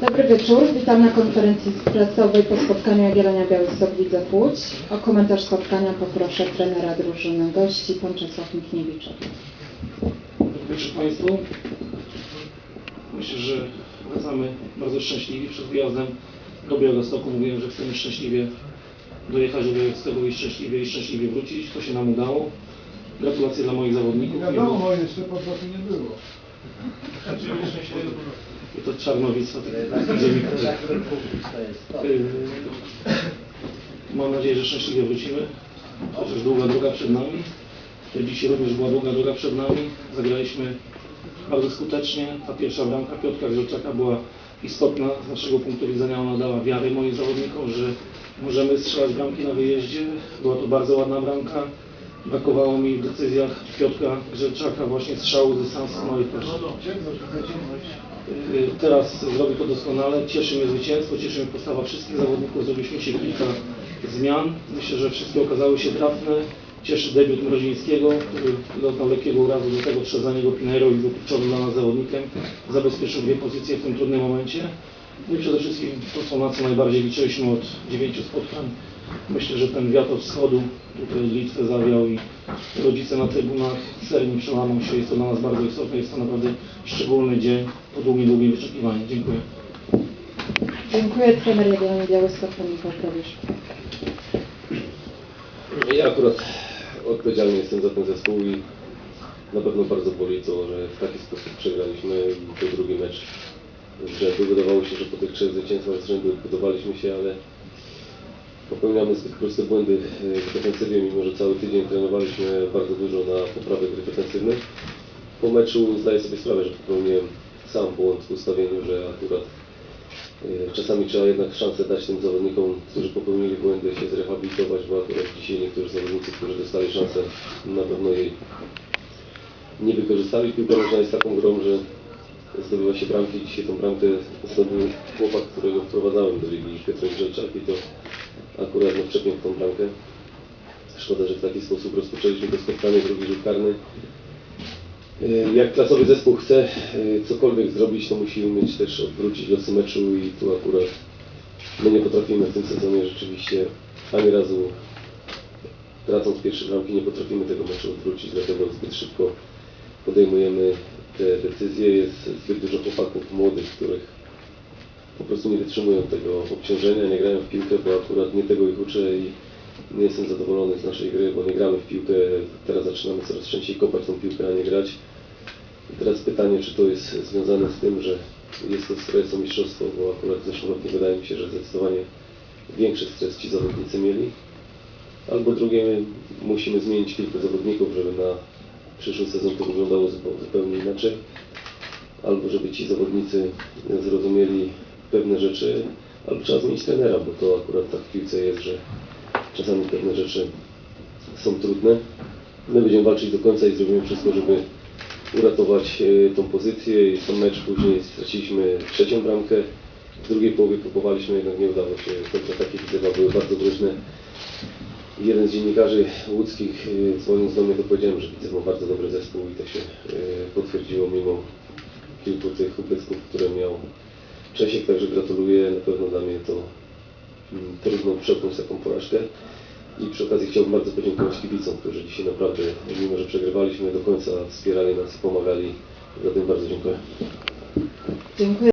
Dobry wieczór, witam na konferencji prasowej po spotkaniu Jagiellenia Białystok Widza Łódź. O komentarz spotkania poproszę trenera drużyny gości, pan Czesław Michniewicz. Dobry wieczór Państwu. Myślę, że wracamy bardzo szczęśliwi. Przed wyjazdem do Białegostoku mówiłem, że chcemy szczęśliwie dojechać do Białegostoku i szczęśliwie i szczęśliwie wrócić. To się nam udało. Gratulacje dla moich zawodników. Wiadomo, jeszcze po prostu nie było. Czarnowic, to taki dziennikarz. Yy, Mam nadzieję, że szczęśliwie wrócimy. Chociaż długa droga przed nami. Dzisiaj również była długa droga przed nami. Zagraliśmy bardzo skutecznie. Ta pierwsza bramka Piotra Grzeczaka była istotna. Z naszego punktu widzenia ona dała wiary moim zawodnikom, że możemy strzelać bramki na wyjeździe. Była to bardzo ładna bramka. Brakowało mi w decyzjach Piotra Grzeczaka właśnie strzału z dystansu. No i proszę. Y, Teraz zrobi to doskonale. Cieszy mnie zwycięstwo, cieszy mnie postawa wszystkich zawodników. Zrobiliśmy się kilka zmian. Myślę, że wszystkie okazały się trafne. Cieszy debiut Mrozińskiego, który doznał lekkiego urazu, do tego wszedł za niego Pinheiro i był kluczowym dla nas zawodnikiem. Zabezpieczył dwie pozycje w tym trudnym momencie. No i przede wszystkim to, co na co najbardziej liczyliśmy od dziewięciu spotkań. Myślę, że ten wiatr od wschodu tutaj Litwę zawiał i rodzice na trybunach serni przełamał się. Jest to dla nas bardzo istotne. Jest to naprawdę szczególny dzień po długim, długim wyczekiwaniu. Dziękuję. Dziękuję, trener Jagiellenia Białystok, pan Michał Krawisz. Ja akurat odpowiedzialny jestem za ten zespół i na pewno bardzo boli to, że w taki sposób przegraliśmy ten drugi mecz z rzędu. Wydawało się, że po tych trzech zwycięstwach z rzędu budowaliśmy się, ale popełniamy zbyt proste błędy w defensywie, mimo że cały tydzień trenowaliśmy bardzo dużo na poprawę gry defensywnej. Po meczu zdaję sobie sprawę, że popełniłem sam błąd w ustawieniu, że akurat Y, Czasami trzeba jednak szansę dać tym zawodnikom, którzy popełnili błędy, się zrehabilitować, bo akurat dzisiaj niektórzy zawodnicy, którzy dostali szansę, na pewno jej nie wykorzystali. Piłka nożna jest taką grą, że zdobywa się bramki. Dzisiaj tą bramkę zdobył chłopak, którego wprowadzałem do ligi, Piotr Grzeczak i to akurat no, przepiękną tą bramkę. Szkoda, że w taki sposób rozpoczęliśmy to spotkanie, drugi rzut karny. Y, Jak klasowy zespół chce y, cokolwiek zrobić, to musimy mieć też odwrócić losy meczu i tu akurat my nie potrafimy w tym sezonie rzeczywiście ani razu tracąc pierwsze bramki nie potrafimy tego meczu odwrócić, dlatego zbyt szybko podejmujemy te decyzje. Jest zbyt dużo chłopaków młodych, których po prostu nie wytrzymują tego obciążenia, nie grają w piłkę, bo akurat nie tego ich uczę i nie jestem zadowolony z naszej gry, bo nie gramy w piłkę. Teraz zaczynamy coraz częściej kopać tą piłkę, a nie grać. I teraz pytanie, czy to jest związane z tym, że jest to stres o mistrzostwo, bo akurat zeszłoletnie wydaje mi się, że zdecydowanie większy stres ci zawodnicy mieli. Albo drugie, my musimy zmienić kilku zawodników, żeby na przyszły sezon to wyglądało zupełnie inaczej. Albo żeby ci zawodnicy zrozumieli pewne rzeczy, albo trzeba zmienić trenera, bo to akurat tak w piłce jest, że czasami pewne rzeczy są trudne. My będziemy walczyć do końca i zrobimy wszystko, żeby uratować e, tą pozycję. I ten mecz później straciliśmy trzecią bramkę. W drugiej połowie próbowaliśmy, jednak nie udało się. Kontrataki Widzewa były bardzo groźne. Jeden z dziennikarzy łódzkich e, dzwoniąc do mnie, to powiedziałem, że Widzew ma bardzo dobry zespół i to się e, potwierdziło mimo kilku tych ubytków, które miał Czesiek, także gratuluję. Na pewno dla mnie to mm, trudno przełknąć taką porażkę. I przy okazji chciałbym bardzo podziękować kibicom, którzy dzisiaj naprawdę, mimo że przegrywaliśmy, do końca wspierali nas pomagali. Za tym bardzo dziękuję. Dziękuję.